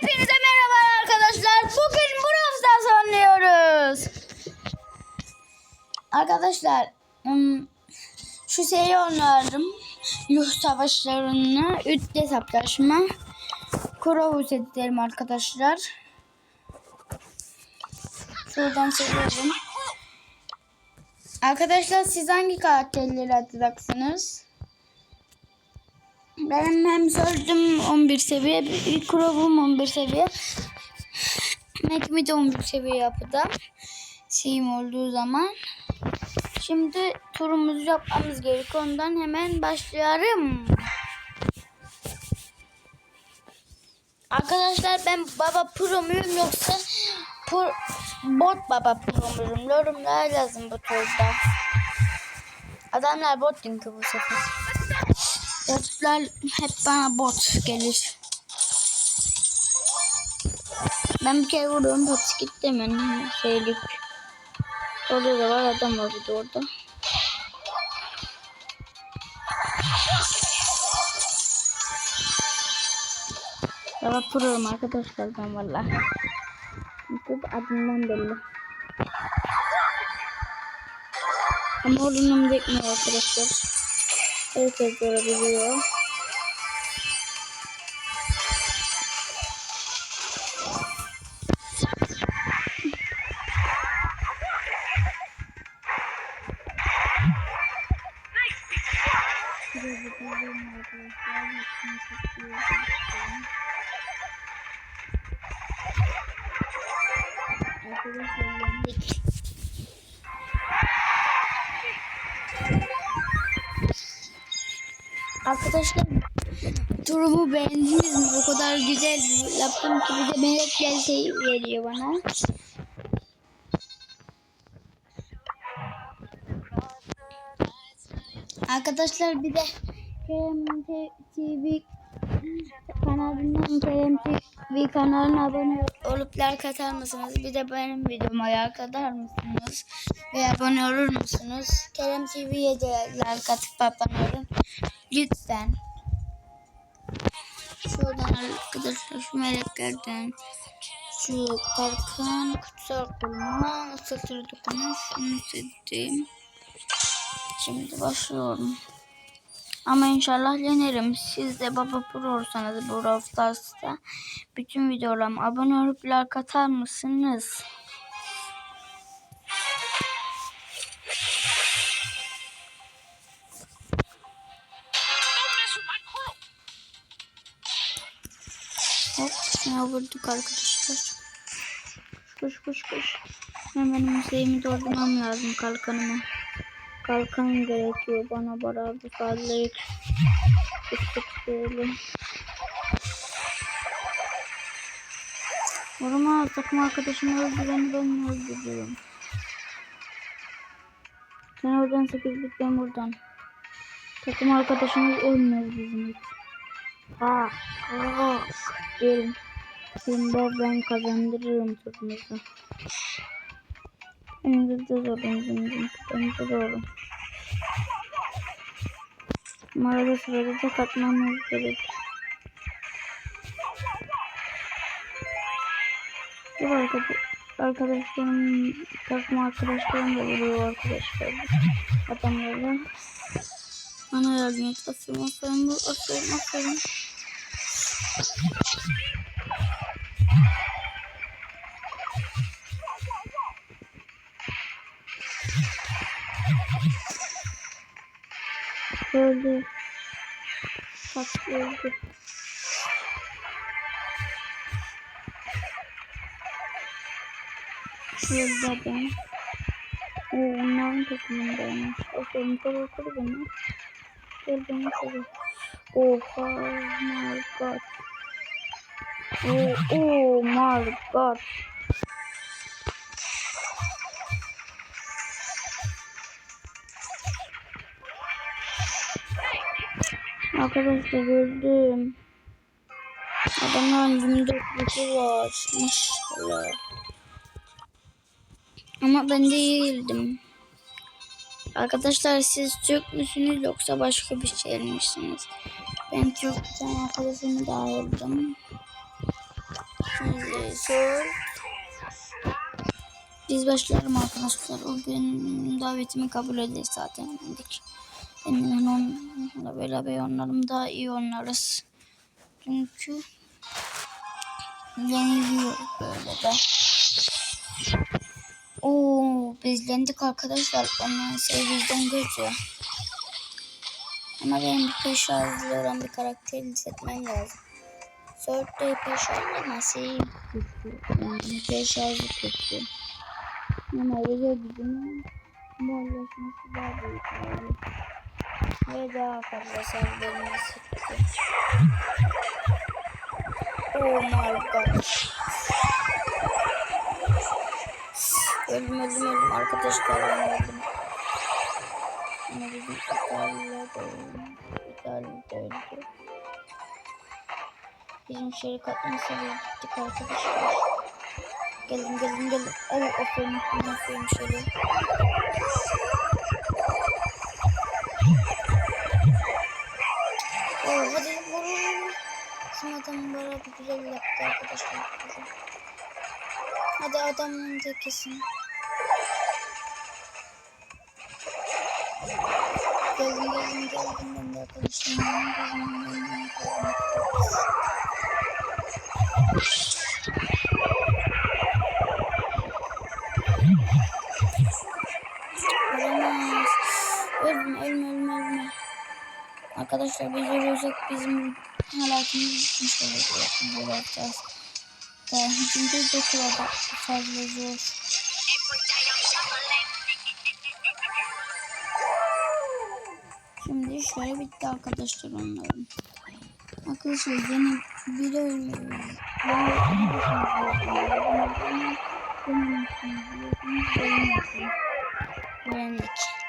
Hepinize merhaba arkadaşlar. Bugün Brawl oynuyoruz. Arkadaşlar ım, şu seri oynuyorum. Yuh savaşlarını 3 hesaplaşma. Kuro setlerim arkadaşlar. Şuradan seviyorum. Arkadaşlar siz hangi karakterleri atacaksınız? Benim hem sözüm 11 seviye, bir Crow'um 11 seviye. Mekmi de 11 seviye yapacağım. Şeyim olduğu zaman. Şimdi turumuzu yapmamız gerekiyor. Ondan hemen başlayalım. Arkadaşlar ben baba pro muyum yoksa pro, bot baba pro muyum? Yorumlara yazın bu turda. Adamlar bot çünkü bu sefer. Botlar hep bana bot gelir. Ben bir kere vuruyorum bot gitti hemen şeylik. Orada da var adam var bir de orada. Baba pro'yum arkadaşlar ben valla. Çünkü adımdan belli. Ama oyunum dekmiyor arkadaşlar. Herkes görebiliyor. Arkadaşlar Arkadaşlar turumu beğendiniz mi? O kadar güzel yaptım ki bir de melekler şey veriyor bana. Arkadaşlar bir de Kerem TV kanalından Kerem TV kanalına abone olup like atar mısınız? Bir de benim videoma like atar mısınız? Ve abone olur musunuz? Kerem TV'ye de like atıp abone olun. Lütfen. Şuradan arkadaşlar şu meleklerden şu kalkan kutsal kulma satır dokunuş şunu seçtim. Şimdi başlıyorum. Ama inşallah yenerim. Siz de baba pro olsanız Brawl Stars'ta bütün videolarıma abone olup like atar mısınız? Hop şuna vurduk arkadaşlar. Koş koş koş. Hemen şeyimi doldurmam lazım kalkanımı. Kalkan gerekiyor bana beraber fazla Kıstık şöyle. Vurma takım arkadaşımı öldüren ben öldürüyorum. Sen oradan 8 bit ben buradan. Takım arkadaşımız ölmez bizim hiç. Ah, ah, Şimdi ben kazandırırım turumuzu. Önümüzde zor, önümüzde zor. Arada sırada da katmamız gerek. Bu arkadaş, arkadaşlarım, takım arkadaşlarım da vuruyor arkadaşlar. Adamlarla. Bana yardım et. Aferin, aferin, aferin, aferin. Öldü. Bak öldü. Öldü adam. Oo, onların takımındaymış. Aferin koru koru beni. Gel beni koru. Oha my god. Oh, oh my god. Arkadaşlar öldüm. Adamların 24 gücü var. Maşallah. Ama ben değildim. Arkadaşlar siz Türk müsünüz yoksa başka bir şey misiniz? Ben Türk'ten arkadaşımı da aldım. Şimdi sor. Biz başlayalım arkadaşlar. O gün davetimi kabul eder zaten dedik. Benimle onunla beraber oynarım daha iyi oynarız. Çünkü yeniliyor böyle de. Oo bizlendik arkadaşlar. Şey bizden geçiyor. Ama benim bir peş olan bir karakter hissetmem lazım. Sörtte peş şarjlı ama şey kötü. Yani peş şarjlı kötü. Ama özel gücünün morlaşması daha büyük. Ve daha fazla saldırması kötü. Oh my god. Öldüm öldüm öldüm arkadaşlar ben öldüm. Ama bizim İtalya da öldü. İtalya da öldü. Bizim şirkat nasıl gittik arkadaşlar. Gelin gelin gelin. Evet aferin aferin şöyle. Hadi adamın tekesin. Geldim geldim geldim ben de arkadaşlarım. Geldim, geldim, geldim. Arkadaşlar ölüyorsak bizim halakımız bitmiş olacak. Bu yapacağız. Çünkü dokularda fazla zor. Şimdi şöyle bitti arkadaşlar onların. Arkadaşlar yine biri ölüyor. Öğrendik.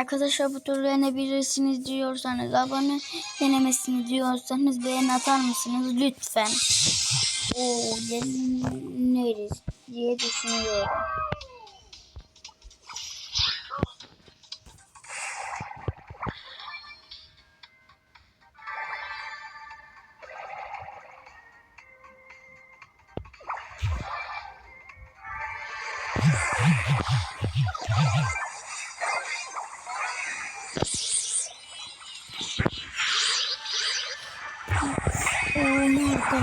Arkadaşlar bu türlü yenebilirsiniz diyorsanız abone yenemesini diyorsanız beğen atar mısınız lütfen. Oo yeneriz diye düşünüyorum. Aa,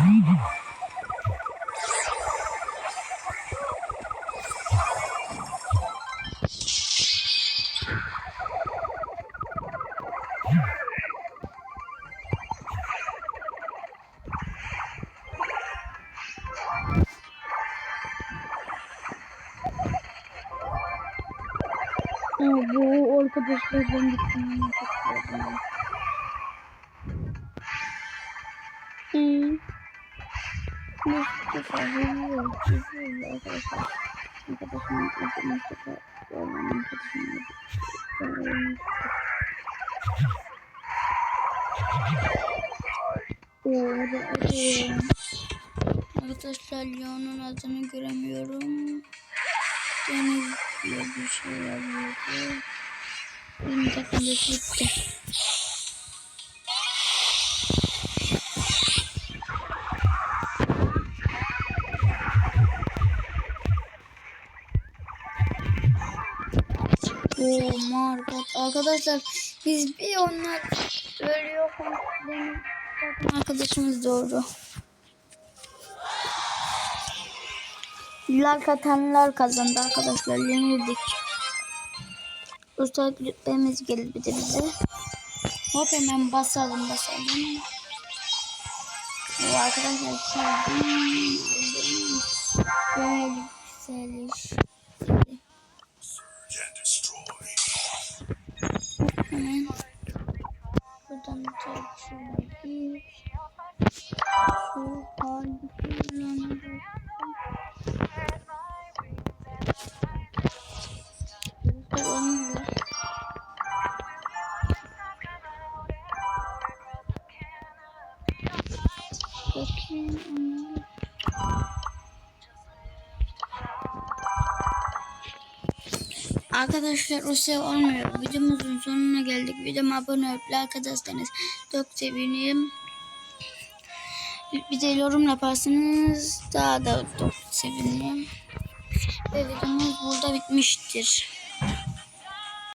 bu arkadaşlardan gittim. Hmm. Mustafa geliyor. Geliyor arkadaşlar. Arkadaşım adı Mustafa. Oğlan arkadaşım. Arkadaşlar Leon'un adını göremiyorum. Deniz diye bir şey yazıyordu. Benim takımda gitti. Oh my. Arkadaşlar biz bir onlar ölüyor. Benim arkadaşımız doğru. Like atanlar kazandı arkadaşlar. Yenildik. Usta lütfemiz geldi bir de bize. Hop hemen basalım basalım. Bu arkadaşlar sevdim. Böyle yükseliş. Arkadaşlar o şey olmuyor. Videomuzun sonuna geldik. Videoma abone olup like atarsanız çok sevinirim. Bir de yorum yaparsanız daha da çok sevinirim. Ve videomuz burada bitmiştir.